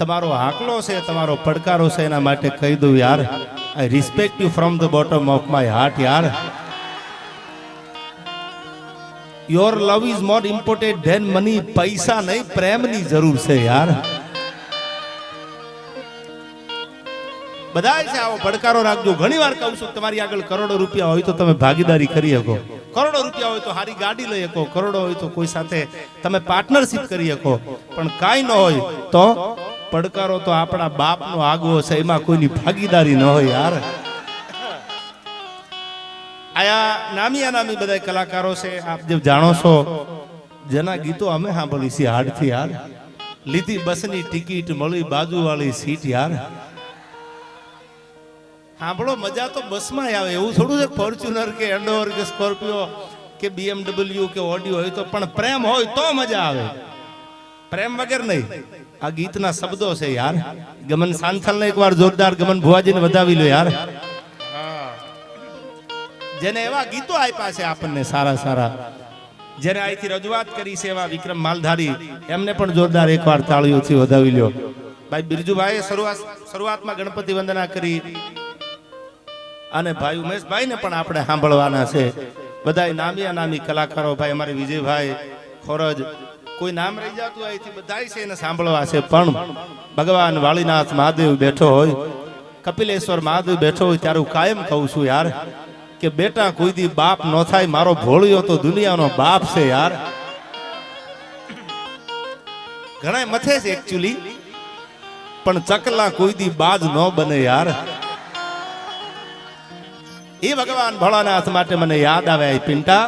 તમારો હાકલો છે, તમારો પડકારો છે, એના માટે કહી દઉં યાર I respect you from the bottom of my heart યાર. Your love is more important than money પૈસા નહીં, પ્રેમની જરૂર છે યાર. બધા છે આવો પડકારો રાખજો. ઘણી વાર કહું છું, તમારી આગળ કરોડો રૂપિયા હોય તો તમે ભાગીદારી કરી શકો. કરોડો રૂપિયા હોય તો સારી ગાડી લઈ શકો. કરોડો હોય તો કોઈ સાથે તમે પાર્ટનરશિપ કરી શકો. પણ કાંઈ ન હોય તો પડકારો તો આપણા બાપનો આગવો છે, એમાં કોઈની ભાગીદારી ન હોય યાર. આયા નામી અનામી બધા કલાકારો છે, આપ જે જાણો છો, જેના ગીતો અમે સાંભળી છીએ હાડથી યાર. લીધી બસની ટિકિટ, મળી બાજુવાળી સીટ યાર. સાંભળો, મજા તો બસમાં આવે. એવું થોડું છે ફોર્ચ્યુનર કે એન્ડોવર કે સ્કોર્પિયો કે બીએમડબલ્યુ કે ઓડિયો હોય તો, પણ પ્રેમ હોય તો મજા આવે. પ્રેમ વગર નહીં. આ ગીતના શબ્દો છે યાર. ગમન સાંથલને એકવાર જોરદાર ગમન ભુવાજીને વધાવી લો યાર. જેને એવા ગીતો આપ્યા છે આપણને સારા સારા. જેને અહીંથી રજૂઆત કરી છે એવા વિક્રમ માલધારી, એમને પણ જોરદાર એકવાર તાળીઓથી વધાવી લ્યો ભાઈ બિરજુભાઈએ શરૂઆત શરૂઆતમાં ગણપતિ વંદના કરી. અને ભાઈ ઉમેશભાઈને પણ આપણે સાંભળવાના છે. બધાય નામી અનામી કલાકારો, ભાઈ અમારે વિજયભાઈ, ખોરજ કોઈ નામ રહી જતું અહીંથી બધા છે એને સાંભળવા છે. પણ ભગવાન વાળીનાથ મહાદેવ બેઠો હોય, કપિલેશ્વર મહાદેવ બેઠો હોય, ત્યારે હું કાયમ કહું છું યાર કે બેટા, કોઈ દી બાપ ન થાય, મારો ભોળિયો તો દુનિયાનો બાપ છે યાર. ઘણા મથે છે એકચ્યુઅલી પણ ચકલા કોઈ દી બાજ ન બને યાર. એ ભગવાન ભોળાનાથ માટે મને યાદ આવે પિંટા.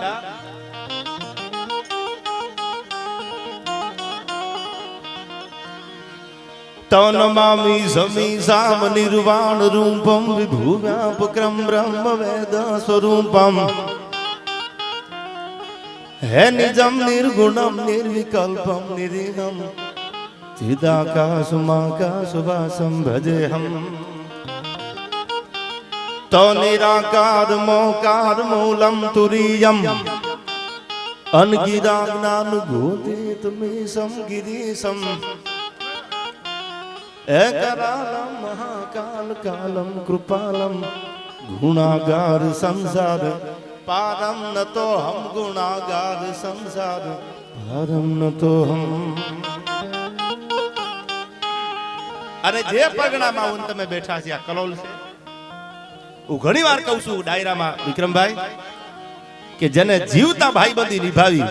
તન મામી સમી સામ નિર્વાણ રૂપમ વિભુવ્યાપક્રમ બ્રહ્મ વેદ સ્વરૂપમ. હે નિજમ નિર્ગુણમ નિર્વિકલ્પમ નિરીહમ. ચિદાકાશમાકાશવાસમ ભજેહમ. તો નિરાકાર મોકાર મૂલમ તુરીયમ. અનગિરા જ્ઞાન ગિરીશમ. એકરાલમ મહાકાલ, કાલમ, કૃપાલમ, ગુણાગાર, સંસાર. પારમ ન તો હમ ગુણાગાર, સંસાર. પારમ ન તો હમ. અને જે પરગણામાં હું તમે બેઠા છે, આ કલોલ છે. હું ઘણી વાર કહું છું ડાયરામાં, વિક્રમભાઈ, કે જેને જીવતા ભાઈબંધી નિભાવી,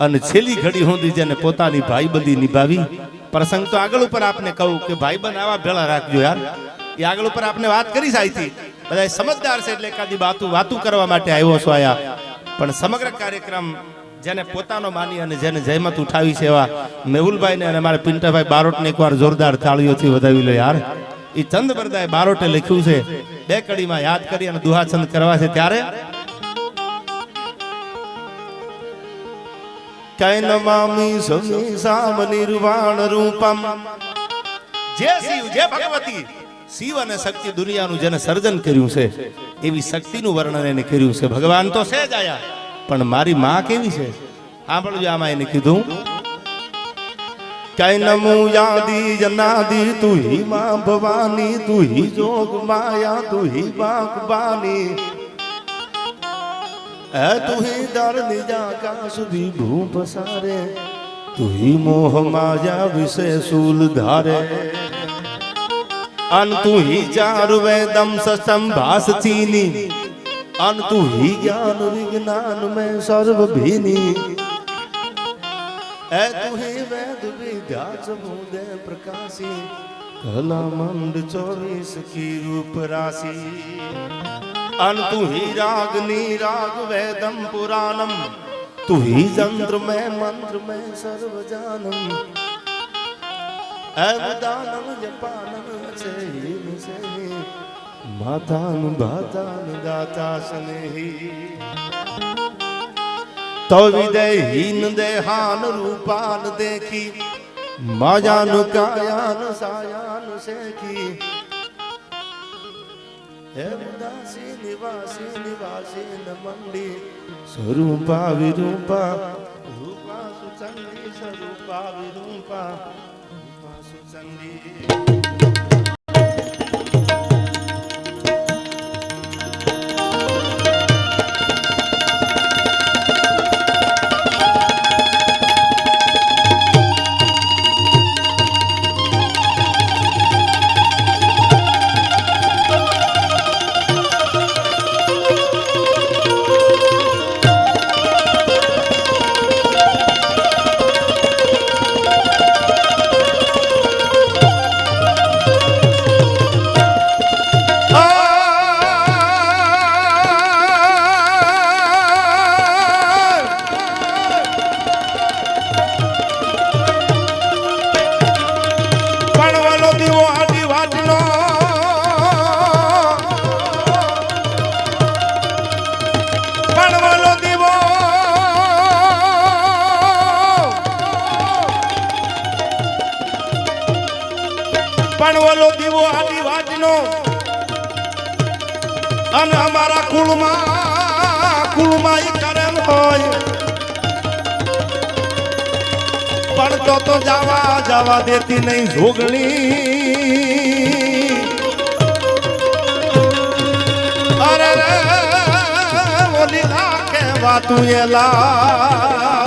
અને છેલ્લી ઘડી સુધી જેને પોતાની ભાઈબંધી નિભાવી પ્રસંગ તો આગળ ઉપર આપને કહું કે ભાઈબંધ આવા ભેળા રાખજો યાર. એ આગળ ઉપર આપને વાત કરી સાઈથી બધા સમજદાર છે એટલે એકાદી વાતું વાતું કરવા માટે આવ્યો છો આયા. પણ સમગ્ર કાર્યક્રમ જેને પોતાનો માની અને જેને જહેમત ઉઠાવી છે એવા મેહુલભાઈ ને અને મારા પિન્ટાભાઈ બારોટને એકવાર જોરદાર તાળીઓથી વધાવી લો યાર. એ ચંદ બરદાએ બારોટે લખ્યું છે, બે કડીમાં યાદ કરી અને દુહાચંદ કરવા છે ત્યારે કૈ નમામી સમી સામ નિર્વાણ રૂપમ. જે શિવ જે ભગવતી શિવ અને શક્તિ દુનિયાનું જેને સર્જન કર્યું છે એવી શક્તિનું વર્ણન એને કર્યું છે. ભગવાન તો છે જ આયા પણ મારી માં કેવી છે? સાંભળજો આમાં એને કીધું. કૈનમુ યાદી જનાદી તું હિ માં ભવાની તું હિ જોગ માયા તું હિ બાક બાની. હે તું હિ દર નિજા કાશ વિભૂ પસારે તું હિ મોહ માયા વિશે શૂલ ધારે. અન તું હિ ચાર વેદમ સંભાસ ચીની, અન તું હિ જ્ઞાન વિજ્ઞાન મેં સર્વ ભીની. એ તું હે વેદ વિદ્યા સમુદય પ્રકાશી, કલા મંડ ચોવીસ કી રૂપ રાશી. અન તું હી રાગની રાગ વેદમ પુરાણમ તું હી જંત્ર મેં મંત્ર મેં સર્વ જાનમ એ દાનમ જપાનમ છે છે માતાનું ભાતાનું દાતા સ્નેહી તો વિદેહીન દેહાન રૂપાન દેખી માયાન કાયાન સાયાન શેખી હે ઉદાસી નિવાસી નિવાસી ન મંડી સ્વરૂપા વિરૂપા રૂપા સુચંડી સ્વરૂપા વિરૂપા રૂપા સુચંડી પણવાનો દીવો આડી વાટનો અને અમારા કુળમાં કુળમાં ઈ કરેલ હોય. પણ તો તો જવા જવા દેતી નહીં જોગણી અરે રે, ઓલી લા કે વાતું એલા.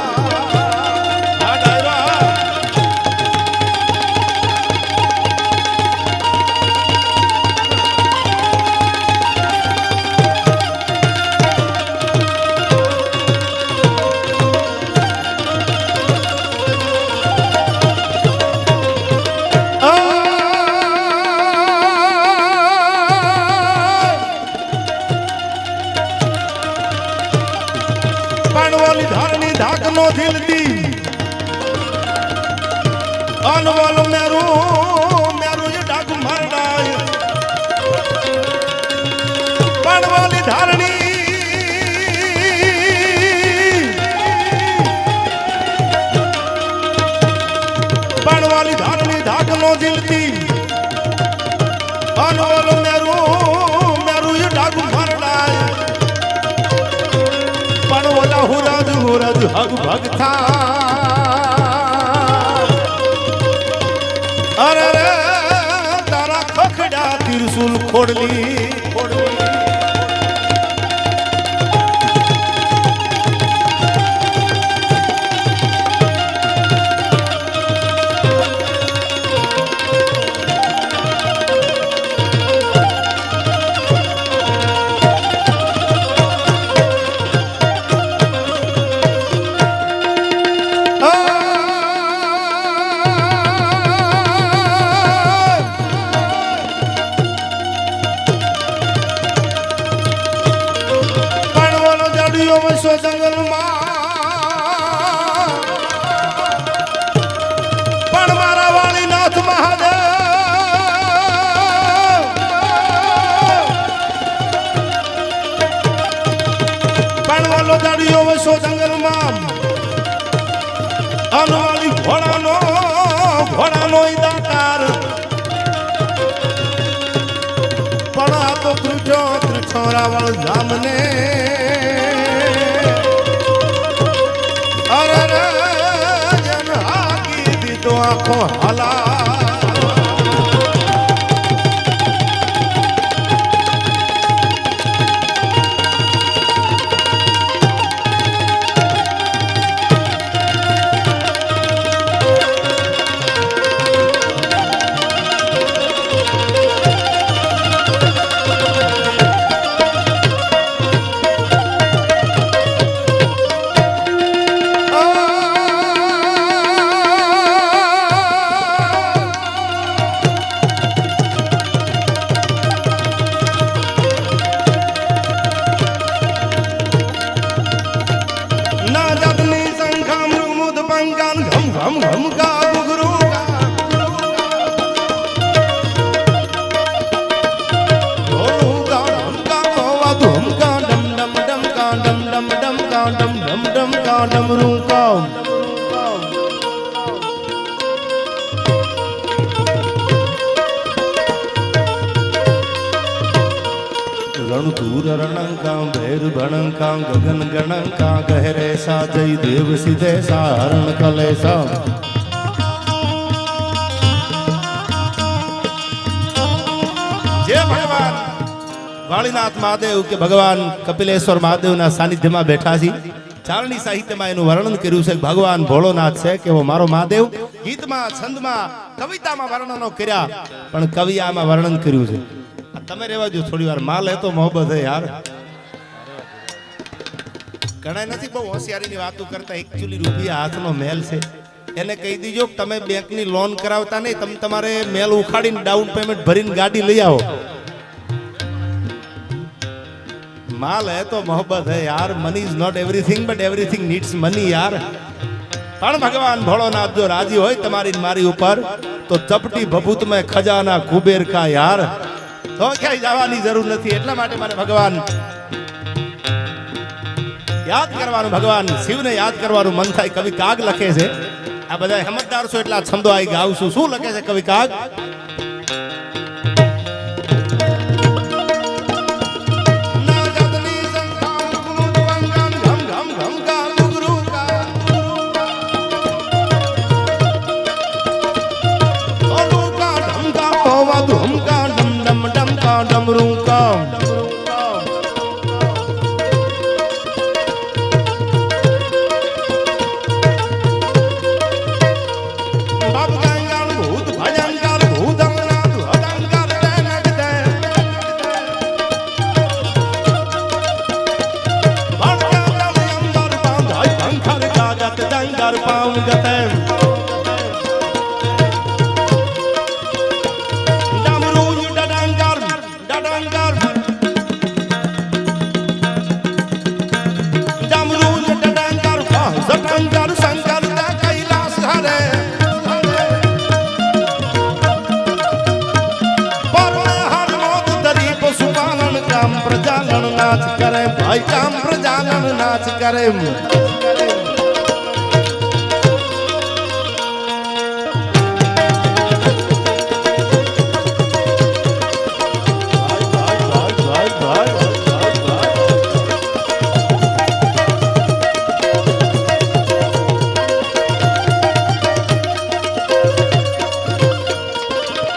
ધારણી. પાણવાલી ધારણી ધાક નો ઝીલતી અનવલ મેરું મેરું એ મરડાય પણ ઓલા હુરજ હુરજ હગ અરે તારા ખખડા તિરસુલ ખોડલી. આખો હાલા ડમ ડમ ડમ કા ડમ ડમ ડમ કા ડમ ડમ ડમ કા ડમરું રણધૂર રણંકા ભૈર ભણંકા ગગન ગણંકા ગહેરે સા જય દેવ સિધે સા હરણ કલે સા ભગવાન મહાદેવ કે ભગવાન કપિલેશ્વર મહાદેવના સાનિધ્યમાં બેઠા છે ચારણી સાહિત્યમાં એનું વર્ણન કર્યું છે ભગવાન ભોળોનાથ છે કેવો મારો મહાદેવ ગીતમાં છંદમાં કવિતામાં વર્ણનો કર્યા પણ કવિ આમાં વર્ણન કર્યું છે તમે રહેવા જો થોડી વાર માલ હે તો મોહબ્બત હે યાર. ઘણા નથી બહુ હોશિયારીની વાતો કરતા. એકચ્યુઅલી રૂપિયા હાથનો મેલ છે. એને કહી દીજો કે તમે બેંકની લોન કરાવતા નહીં, તમે તમારે મેલ ઉખાડીને ડાઉન પેમેન્ટ ભરીને ગાડી લઈ આવો. માલ હે તો મોહબત હે યાર. Money is not everything but everything needs money યાર. પણ ભગવાન ભોળોનાથ જો રાજી હોય તમારી મારી ઉપર, તો ચપટી ભભૂત મેં ખજાના કુબેર કા યાર. તો ક્યાંય જવાની જરૂર નથી. એટલા માટે મારે ભગવાન યાદ કરવાનું, ભગવાન શિવને યાદ કરવાનું મન થાય. કવિ કાગ લખે છે. આ બધા સમજદાર છો, એટલા છંદો આઈ ગાવશું શું લખે છે કવિ કાગ? પ્રજાલન નાચ કરે